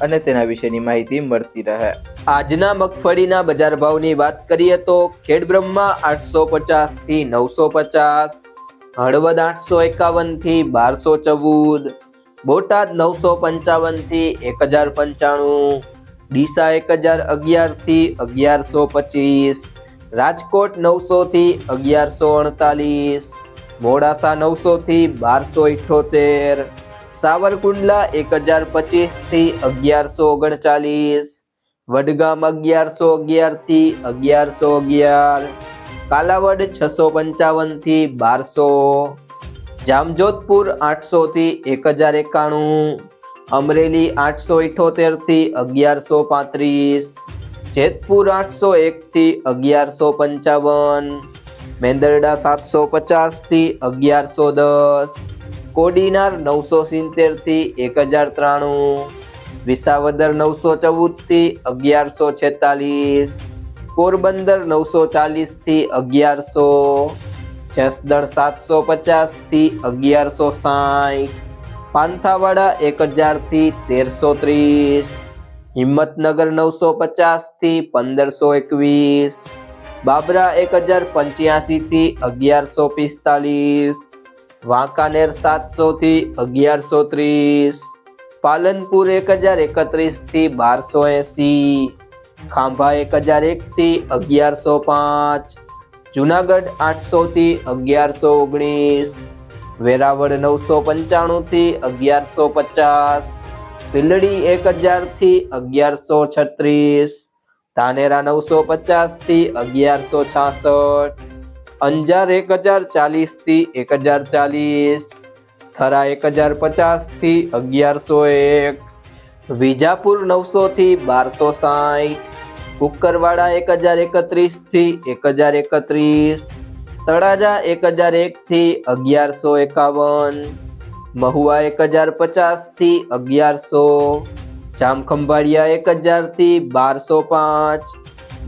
અને તેના વિશેની માહિતી મળતી રહે. આજના મગફળીના બજાર ભાવની વાત કરીએ તો ખેડબ્રહ્મા આઠસો પચાસથી નવસો પચાસ, હળવદ આઠસો એકાવનથી બારસો ચૌદ, બોટાદ નવસો પંચાવનથી એક હજાર પંચાણું, ડીસા એક હજાર અગિયારથી અગિયારસો પચીસ, રાજકોટ નવસો થી અગિયારસો અડતાલીસ, મોડાસા નવસો થી બારસો ઇઠોતેર સાવરકુંડલા એક હજાર પચીસથી અગિયારસો ઓગણચાલીસ વડગામ અગિયારસો અગિયારથી અગિયારસો અગિયાર કાલાવડ છસો પંચાવનથી બારસો, જામજોધપુર આઠસો થી એક હજાર એકાણું અમરેલી આઠસો ઇઠોતેરથી અગિયારસો પાંત્રીસ, જેતપુર આઠસો એક થી અગિયારસો પંચાવન મેંદરડા સાતસો પચાસથી અગિયારસો દસ, કોડીનાર નવસો સિત્તેરથી એક હજાર ત્રાણું, વિસાવદર નવસો ચૌદથી અગિયારસો છેતાલીસ, પોરબંદર નવસો ચાલીસથી અગિયારસો, જસદણ સાતસો પચાસથી અગિયારસો સાઠ, પાંથાવાડા એક હજારથી તેરસો ત્રીસ, હિંમતનગર નવસો પચાસથી પંદરસો એકવીસ બાબરા એક હજાર પંચ્યાસી થી અગિયારસો પિસ્તાલીસ વાંકાનેર સાતસો થી અગિયારસો ત્રીસ પાલનપુર એક હજાર એકત્રીસથી બારસો એસી ખાંભા એક હજાર એક થી અગિયારસો પાંચ જુનાગઢ આઠસો થી અગિયારસો ઓગણીસ વેરાવળ નવસો પંચાણું થી અગિયારસો પચાસ ભીલડી એક હજારથી અગિયારસો છત્રીસ ધાનેરા નવસો પચાસથી અગિયારસો છાસઠ, અંજાર એક હજાર ચાલીસથી એક હજાર ચાલીસ, થરા એક હજાર પચાસથી અગિયારસો એક, વિજાપુર નવસો થી બારસો સાઠ કુકરવાડા એક હજાર એકત્રીસથી એક હજાર એકત્રીસ, તળાજા એક હજાર એક થી અગિયારસો એકાવન, મહુવા એક હજાર પચાસથી અગિયારસો જામખંભાળિયા એક હજારથી બારસો પાંચ,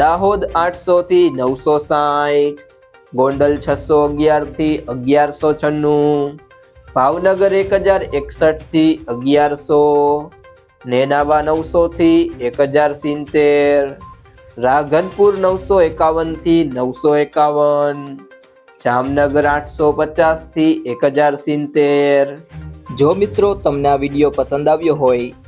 દાહોદ આઠસો થી નવસો સાઠ, ગોંડલ છસો અગિયારથી અગિયારસો છન્નું, ભાવનગર એક હજાર એકસઠથી અગિયારસો, નેનાવા નવસો થી એક હજાર સિત્તેર, રાધનપુર નવસો એકાવનથી નવસો એકાવન, જામનગર આઠસો પચાસથી એક હજાર સિત્તેર. જો મિત્રો તમને આ વીડિયો પસંદ આવ્યો હોય